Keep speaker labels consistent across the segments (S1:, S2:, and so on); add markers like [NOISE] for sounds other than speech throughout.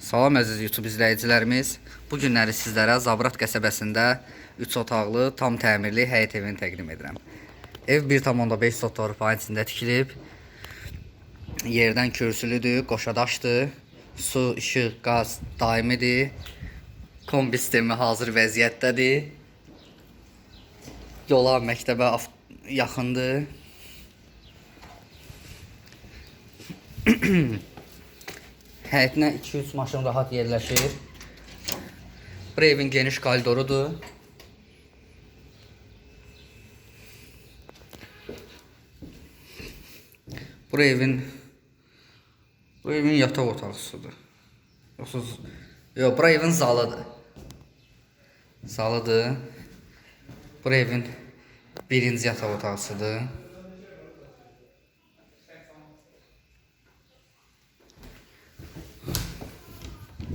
S1: Salam əziz YouTube izləyicilərimiz. Bu günləri sizlərə Zabrat qəsəbəsində 3 otaqlı, tam təmirli həyət evini təqdim edirəm. Ev 1.5 sot torpağın içində tikilib. Yerdən kürsülüdür, qoşadaşdır. Su, işıq, qaz daimidir. Kombi sistemi hazır vəziyyətdədir. Yola, məktəbə yaxındır. [CLEARS THROAT] Həyətinə 2-3 maşın rahat yerləşir. Bu evin geniş koridorudur. Bu evin bu evin yataq otağısıdır. Yoxsa yox, bura evin zalıdır. Zalıdır. Bu evin birinci yataq otağısıdır.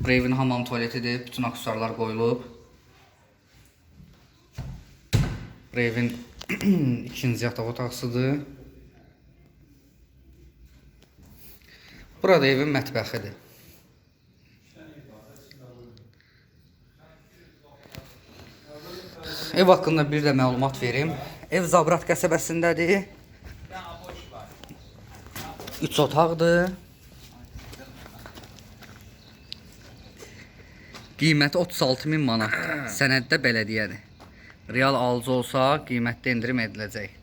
S1: Bu evin hamam tualetidir. Bütün aksesuarlar qoyulub. Bu evin ikinci yataq otaqsıdır. Burada evin mətbəxidir. Ev haqqında bir də məlumat verim. Ev Zabrat qəsəbəsindədir. 3 otaqdır. Qiyməti 36 min manat. Sənəddə bələdiyyədir. Real alıcı olsa qiymətdə endirim ediləcək.